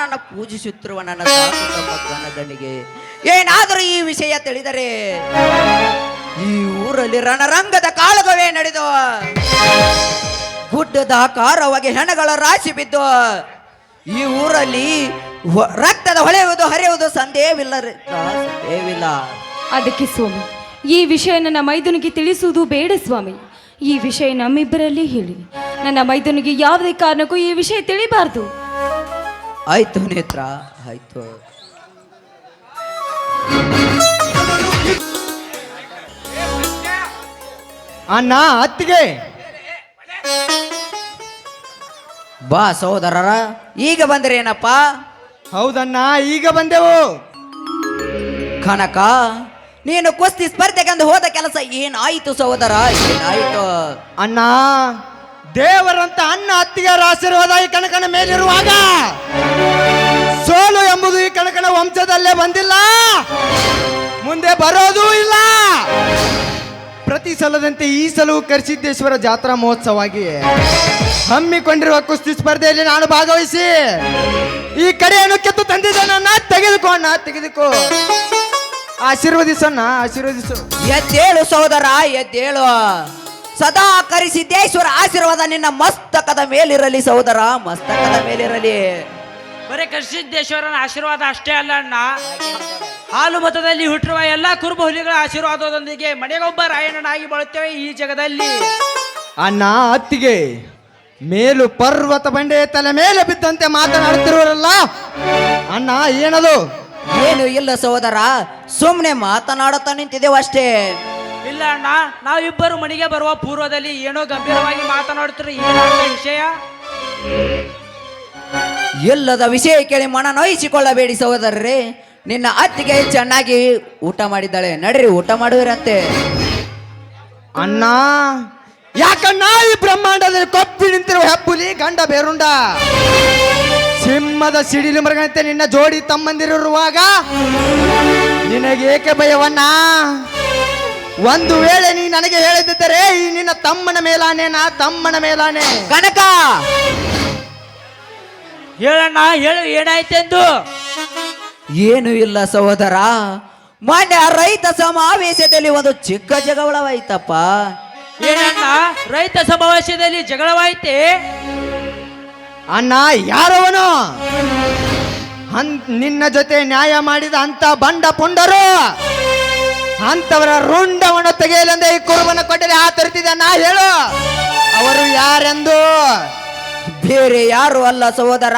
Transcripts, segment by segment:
ನನ್ನ ಪೂಜಿಸುತ್ತಿರುವ ನನ್ನ ಗಣಗಣಿಗೆ ಏನಾದರೂ ಈ ವಿಷಯ ತಿಳಿದರೆ ಈ ಊರಲ್ಲಿ ರಣರಂಗದ ಕಾಳಗವೇ ನಡೆದು, ಗುಡ್ಡದ ಆಕಾರವಾಗಿ ಹೆಣಗಳ ರಾಶಿ ಬಿದ್ದು, ಈ ಊರಲ್ಲಿ ರಕ್ತದ ಹೊಳೆಯುವುದು, ಹರಿಯುವುದು ಸಂದೇಹವಿಲ್ಲರೆ. ಸಂದೇಹವಿಲ್ಲ. ಅದಕ್ಕೆ ಸ್ವಾಮಿ, ಈ ವಿಷಯ ನನ್ನ ಮೈದುನಿಗೆ ತಿಳಿಸುವುದು ಬೇಡ ಸ್ವಾಮಿ. ಈ ವಿಷಯ ನಮ್ಮಿಬ್ಬರಲ್ಲಿ ಹೇಳಿ. ನನ್ನ ಮೈದುನಿಗೆ ಯಾವುದೇ ಕಾರಣಕ್ಕೂ ಈ ವಿಷಯ ತಿಳಿಬಾರ್ದು. ಆಯ್ತು ನೇತ್ರ ಆಯ್ತು. ಅಣ್ಣ ಅತ್ತಿಗೆ. ಬಾ ಸಹೋದರರ ಈಗ ಬಂದ್ರೇನಪ್ಪ ಹೌದಣ್ಣ ಈಗ ಬಂದೆವು. ಕನಕ ನೀನು ಕುಸ್ತಿ ಸ್ಪರ್ಧೆಗೆಂದು ಹೋದ ಕೆಲಸ ಏನಾಯಿತು ಸಹೋದರ? ಏನಾಯಿತು? ಅಣ್ಣ ದೇವರಂತ ಅಣ್ಣ ಅತ್ತಿಗೆಯರ ಆಶೀರ್ವಾದ ಈ ಕನಕನ ಮೇಲಿರುವಾಗ. ಸೋಲು ಎಂಬುದು ಈ ಕನಕನ ವಂಶದಲ್ಲೇ ಬಂದಿಲ್ಲ. ಮುಂದೆ ಬರೋದೂ ಇಲ್ಲ. ಪ್ರತಿ ಸಲದಂತೆ ಈ ಸಲವು ಕರಿಸಿದ್ದೇಶ್ವರ ಜಾತ್ರಾ ಮಹೋತ್ಸವವಾಗಿ ಹಮ್ಮಿಕೊಂಡಿರುವ ಕುಸ್ತಿ ಸ್ಪರ್ಧೆಯಲ್ಲಿ ನಾನು ಭಾಗವಹಿಸಿ ಈ ಕಡೆಯನ್ನು ಕೆತ್ತು ತಂದಿದ್ದನ್ನ ತೆಗೆದುಕೋ ಅಣ್ಣ, ತೆಗೆದುಕೋ. ಆಶೀರ್ವದಿಸಣ್ಣ ಆಶೀರ್ವದಿಸು. ಎದ್ದೇಳು ಸಹೋದರ, ಎದ್ದೇಳು. ಸದಾ ಕರಿಸಿದ್ದೇಶ್ವರ ಆಶೀರ್ವಾದ ನಿನ್ನ ಮಸ್ತಕದ ಮೇಲಿರಲಿ ಸಹೋದರ ಮಸ್ತಕದ ಮೇಲಿರಲಿ. ಬರೀ ಕರಿಸಿದ್ದೇಶ್ವರನ ಆಶೀರ್ವಾದ ಅಷ್ಟೇ ಅಲ್ಲ ಅಣ್ಣ. ಹಾಲು ಮತದಲ್ಲಿ ಹುಟ್ಟಿರುವ ಎಲ್ಲಾ ಕುರುಬ ಹುಲಿಗಳ ಆಶೀರ್ವಾದದೊಂದಿಗೆ ಮನೆಗೊಬ್ಬ ರಾಯಣ್ಣನಾಗಿ ಬಾಳುತ್ತೇವೆ ಈ ಜಗದಲ್ಲಿ. ಅಣ್ಣ ಅತ್ತಿಗೆ ಮೇಲು ಪರ್ವತ ಬಂಡೆ ತಲೆ ಮೇಲೆ ಬಿದ್ದಂತೆ ಮಾತನಾಡುತ್ತಿರುವರಲ್ಲ? ಅಣ್ಣ ಏನದು? ಏನು ಇಲ್ಲ ಸಹೋದರ ಸುಮ್ಮನೆ ಮಾತನಾಡುತ್ತಾ ನಿಂತಿದ್ದೇವಷ್ಟೇ ಅಷ್ಟೇ. ಇಲ್ಲ ಅಣ್ಣ ನಾವಿಬ್ಬರು ಮನೆಗೆ ಬರುವ ಪೂರ್ವದಲ್ಲಿ ಏನೋ ಗಂಭೀರವಾಗಿ ಮಾತನಾಡುತ್ತಿರೋ ಏನಾದ ವಿಷಯ? ಎಲ್ಲದ ವಿಷಯ ಕೇಳಿ ಮನ ನೋಯಿಸಿಕೊಳ್ಳಬೇಡಿ ಸಹೋದರರೇ. ನಿನ್ನ ಅತ್ತಿಗೆ ಚೆನ್ನಾಗಿ ಊಟ ಮಾಡಿದ್ದಾಳೆ. ನಡ್ರಿ ಊಟ ಮಾಡುವಿರಂತೆ. ಅಣ್ಣ ಯಾಕಣ್ಣ ಈ ಬ್ರಹ್ಮಾಂಡದಲ್ಲಿ ಕೊಪ್ಪಿ ನಿಂತಿರುವ ಹೆಪ್ಪುಲಿ ಗಂಡ ಬೇರುಂಡ? ಸಿಂಹದ ಸಿಡಿಲು ಮೃಗಂತೆ ನಿನ್ನ ಜೋಡಿ ತಮ್ಮಂದಿರುವಾಗ ನಿನಗೇಕೆ ಭಯವನ್ನ ಒಂದು ವೇಳೆ ನೀ ನನಗೆ ಹೇಳದಿದ್ದರೆ ಈ ನಿನ್ನ ತಮ್ಮನ ಮೇಲಾನೆ ನಾ ತಮ್ಮನ ಮೇಲಾನೆ. ಕನಕ! ಹೇಳಣ್ಣ ಹೇಳು ಏನಾಯ್ತೆಂದು? ಏನು ಇಲ್ಲ ಸಹೋದರ. ಮಾನ್ಯ ರೈತ ಸಮಾವೇಶದಲ್ಲಿ ಒಂದು ಚಿಕ್ಕ ಜಗಳವಾಯ್ತಪ್ಪ. ಏನಣ್ಣ ರೈತ ಸಮಾವೇಶದಲ್ಲಿ ಜಗಳವಾಯ್ತೆ? ಅಣ್ಣ ಯಾರವನು? ನಿನ್ನ ಜೊತೆ ನ್ಯಾಯ ಮಾಡಿದ ಅಂತ ಬಂಡ ಪುಂಡರು. ಅಂತವರ ರುಂಡವನ್ನು ತೆಗೆಯಲೆಂದೇ ಈ ಕುರುಬನ ಕೊಟ್ಟರೆ ತರ್ತಿದ ನಾ ಹೇಳು. ಅವರು ಯಾರೆಂದು? ಬೇರೆ ಯಾರು ಅಲ್ಲ ಸಹೋದರ.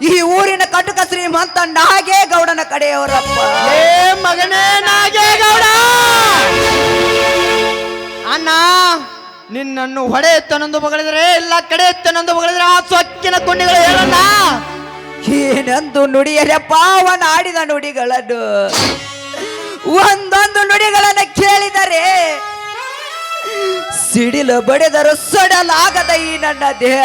ಈ ಊರಿನ ಕಟುಕ ಶ್ರೀಮಂತ ನಾಗೇಗೌಡನ ಕಡೆಯವರಪ್ಪ. ಏ ಮಗನೇ ನಾಗೇಗೌಡ! ಅಣ್ಣ ನಿನ್ನನ್ನು ಹೊಡೆಯುತ್ತನೊಂದು ಬಗಳಿದ್ರೆ ಇಲ್ಲ ಕಡೆ ಎತ್ತನೊಂದು ಬಗಳಿದ್ರೆ ಆ ಸೊಕ್ಕಿನ ಕುಂಡಿಗಳು ಹೇಳಣ್ಣ ಏನೆಂದು ನುಡಿಯಲಪ್ಪ ಅವನ ಆಡಿದ ನುಡಿಗಳನ್ನು. ಒಂದೊಂದು ನುಡಿಗಳನ್ನು ಕೇಳಿದರೆ ಸಿಡಿಲು ಬಡಿದರು ಸೊಡಲಾಗದ ಈ ನನ್ನ ದೇಹ.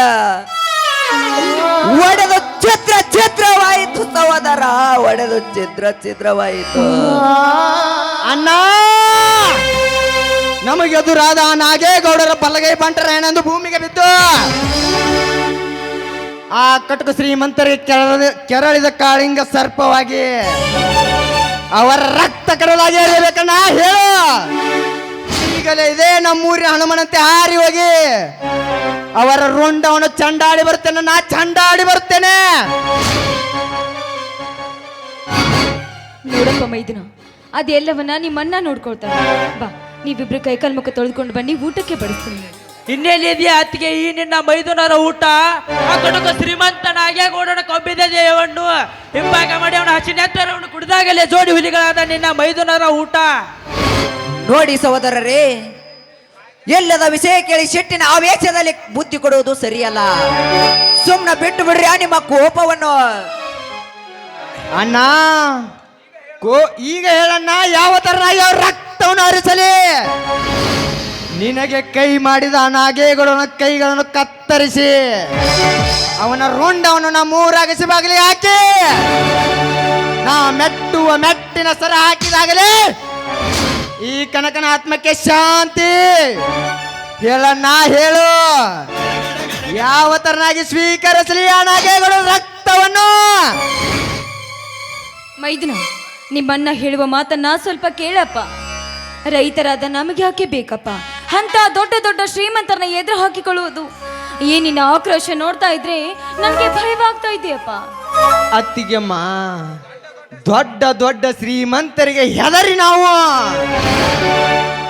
ಒಡೆದು ಚಿತ್ರ ಚಿತ್ರವಾಯಿತು ಸಹೋದರ, ಒಡೆದು ಚಿತ್ರ ಚಿತ್ರವಾಯಿತು ಅಣ್ಣ ನಮಗೆ ಎದುರಾದ ಆ ನಾಗೇಗೌಡರ ಬಲಗೈ ಬಂಟರೇನೆಂದು ಭೂಮಿಗೆ ಬಿದ್ದು, ಆ ಕಟಕ ಶ್ರೀಮಂತರಿಗೆ ಕೆರಳಿದ ಕಾಳಿಂಗ ಸರ್ಪವಾಗಿ ಅವರ ರಕ್ತ ಕಡಲಾಗಿ ಹರಿಯಬೇಕಣ್ಣ ಹೇಳು. ಈಗಲೇ ಇದೇ ನಮ್ಮೂರಿನ ಹನುಮನಂತೆ ಹಾರಿ ಹೋಗಿ. ಅವರ ರುಂಡವನ್ನು ಚಂಡಾಡಿ ಬರ್ತೇನೆ ನಾ ಚಂಡಾಡಿ ಬರ್ತೇನೆ ನೋಡಪ್ಪ ಮೈದಿನ ಅದೆಲ್ಲವನ್ನ ನಿಮ್ಮನ್ನ ನೋಡ್ಕೊಳ್ತಾರೆ. ಬಾ ನೀವಿಬ್ರು ಕೈಕಾಲ್ ಮುಖ ತೊಳೆದುಕೊಂಡು ಬನ್ನಿ ಊಟಕ್ಕೆ ಬಡಿಸ್ತೀನಿ. ಇನ್ನೆಲ್ಲಿ ಇದೆಯಾ ಅತ್ತಿಗೆ? ಈ ನಿನ್ನ ಮೈದುನರ ಊಟ? ಆ ಕಡಕ ಶ್ರೀಮಂತನಾಗೆ ನಾಗೇಗೌಡನ ಕಬ್ಬಿದೆ ದೇವಣ್ಣು. ಹಿಂಭಾಗ ಮಾಡಿ ಅವನು ಹಸಿ ನೆತ್ತರವನ್ನು ಕುಡಿದಾಗಲೇ ಜೋಡಿ ಹುಲಿಗಳಾದ ನಿನ್ನ ಮೈದುನರ ಊಟ. ನೋಡಿ ಸಹೋದರರೇ ಎಲ್ಲದ ವಿಷಯ ಕೇಳಿ ಶೆಟ್ಟಿನ ಆವೇಶದಲ್ಲಿ ಬುದ್ಧಿ ಕೊಡುವುದು ಸರಿಯಲ್ಲ. ಸುಮ್ಮನೆ ಬಿಟ್ಟು ಬಿಡ್ರಿ ಆ ನಿಮ್ಮ ಕೋಪವನ್ನು. ಅಣ್ಣ ಕೋ ಈಗ ಹೇಳಣ್ಣ ಯಾವ ತರ ಯಾವ ರಕ್ತವನ್ನು ಹರಿಸಲಿ? ನಿನಗೆ ಕೈ ಮಾಡಿದ ನಾಗೇಗಳನ್ನ ಕೈಗಳನ್ನು ಕತ್ತರಿಸಿ, ಅವನ ರುಂಡವನ್ನು ನಮ್ಮೂರಾಗಿಸಿ ಬಾಗಲಿ ಹಾಕಿ, ನಾ ಮೆಟ್ಟುವ ಮೆಟ್ಟಿನ ಸರ ಹಾಕಿದಾಗಲೇ ಈ ಕನಕನ ಆತ್ಮಕ್ಕೆ ಶಾಂತಿ. ಹೇಳ, ನಾ ಹೇಳು ಯಾವ ತರನಾಗಿ ಸ್ವೀಕರಿಸಲಿ ಆ ನಾಗೇಗಳು ರಕ್ತವನ್ನು? ಮೈದಿನ, ನಿಮ್ಮನ್ನ ಹೇಳುವ ಮಾತನ್ನ ಸ್ವಲ್ಪ ಕೇಳಪ್ಪ. ರೈತರಾದ ನಮಗೆ ಯಾಕೆ ಬೇಕಪ್ಪ? ಅಂತ ದೊಡ್ಡ ದೊಡ್ಡ ಶ್ರೀಮಂತರನ್ನ ಎದುರು ಹಾಕಿಕೊಳ್ಳುವುದು. ಏನಿನ ಆಕ್ರೋಶ ನೋಡ್ತಾ ಇದ್ರೆ ನನಗೆ ಭಯವಾಗ್ತಾ ಇದೆಯಪ್ಪ. ಅತ್ತಿಗೆಮ್ಮ, ದೊಡ್ಡ ದೊಡ್ಡ ಶ್ರೀಮಂತರಿಗೆ ಹೆದರಿ ನಾವು.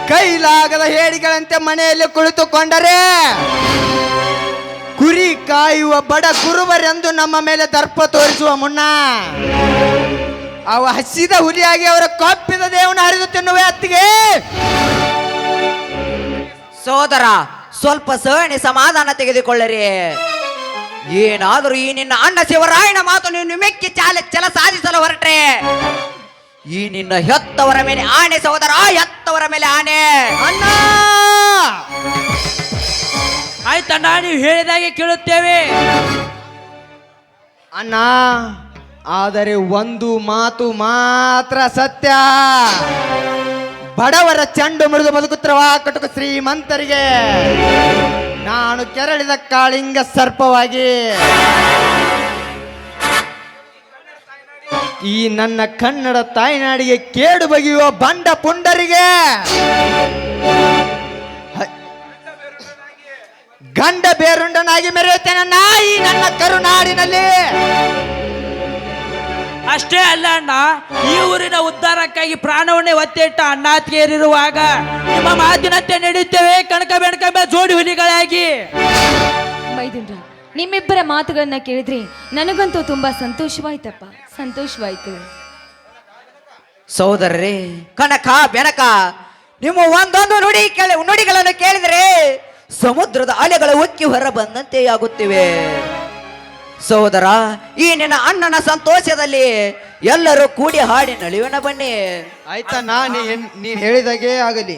ಕೈಲಾಗದ ಹೇಳಿಗಳಂತೆ ಮನೆಯಲ್ಲಿ ಕುಳಿತುಕೊಂಡರೆ ಕುರಿ ಕಾಯುವ ಬಡ ಕುರುಬರೆಂದು ನಮ್ಮ ಮೇಲೆ ದರ್ಪ ತೋರಿಸುವ ಮುನ್ನ ಅವ ಹಸಿದ ಹುಲಿಯಾಗಿ ಅವರ ಕಪ್ಪಿದ ದೇವನ ಹರಿದು ತಿನ್ನುವೆ ಅತ್ತಿಗೆ. ಸೋದರ ಸ್ವಲ್ಪ ಸಹನೆ ಸಮಾಧಾನ ತೆಗೆದುಕೊಳ್ಳರಿ. ಏನಾದರೂ ಈ ನಿನ್ನ ಅಣ್ಣ ಶಿವರಾಯಣ ಮಾತು ನೀನು ಮೆಕ್ಕಿ ಚಾಲ ಚಲ ಸಾಧಿಸಲು ಹೊರಟ್ರೆ ಈ ನಿನ್ನ ಹೆತ್ತವರ ಮೇಲೆ ಆಣೆ ಸಹೋದರ ಹೆತ್ತವರ ಮೇಲೆ ಆಣೆ. ಅಣ್ಣ! ಆಯ್ತಣ್ಣ ನೀವು ಹೇಳಿದಾಗೆ ಕೇಳುತ್ತೇವೆ. ಅಣ್ಣ ಆದರೆ ಒಂದು ಮಾತು ಮಾತ್ರ ಸತ್ಯ. ಬಡವರ ಚೆಂಡು ಮುರಿದು ಬದುಕುತ್ತಿರುವ ಕಟುಕು ಶ್ರೀಮಂತರಿಗೆ ನಾನು ಕೆರಳಿದ ಕಾಳಿಂಗ ಸರ್ಪವಾಗಿ ಈ ನನ್ನ ಕನ್ನಡ ತಾಯ್ನಾಡಿಗೆ ಕೇಡು ಬಗೆಯುವ ಬಂಡ ಪುಂಡರಿಗೆ ಗಂಡ ಬೇರುಂಡನಾಗಿ ಮೆರೆಯುತ್ತೇನೆ ನಾಯಿ, ನನ್ನ ಕರುನಾಡಿನಲ್ಲಿ. ಅಷ್ಟೇ ಅಲ್ಲ ಅಣ್ಣ ಈ ಊರಿನ ಉದ್ಧಾರಕ್ಕಾಗಿ ಪ್ರಾಣವನ್ನೇ ಒತ್ತಿಟ್ಟ ಅಣ್ಣಾತಿಯರಿರುವಾಗ ನಿಮ್ಮ ಮಾತಿನಂತೆ ನಡೆಯುತ್ತೇವೆ ಕಣಕ ಬೆಣಕ ಜೋಡಿ ಹುಲಿಗಳಾಗಿ. ಮೈದುನ್ರ ನಿಮ್ಮಿಬ್ಬರ ಮಾತುಗಳನ್ನ ಕೇಳಿದ್ರೆ ನನಗಂತೂ ತುಂಬಾ ಸಂತೋಷವಾಯ್ತಪ್ಪ. ಸಂತೋಷವಾಯ್ತು. ಸಹೋದರರೇ ಕನಕ ಬೆಣಕ ನಿಮ್ಮ ಒಂದೊಂದು ನುಡಿ ಕೇಳಿ ನುಡಿಗಳನ್ನು ಕೇಳಿದರೆ ಸಮುದ್ರದ ಅಲೆಗಳ ಉಕ್ಕಿ ಹೊರ ಬಂದಂತೆ ಆಗುತ್ತಿವೆ ಸಹೋದರ ಈ ನಿನ್ನ ಅಣ್ಣನ ಸಂತೋಷದಲ್ಲಿ ಎಲ್ಲರೂ ಕೂಡಿ ಹಾಡಿ ನಳಿಯೋಣ ಬನ್ನಿ. ಆಯ್ತಾ ನಾ ನೀನ್ ಹೇಳಿದಾಗೆ ಆಗಲಿ.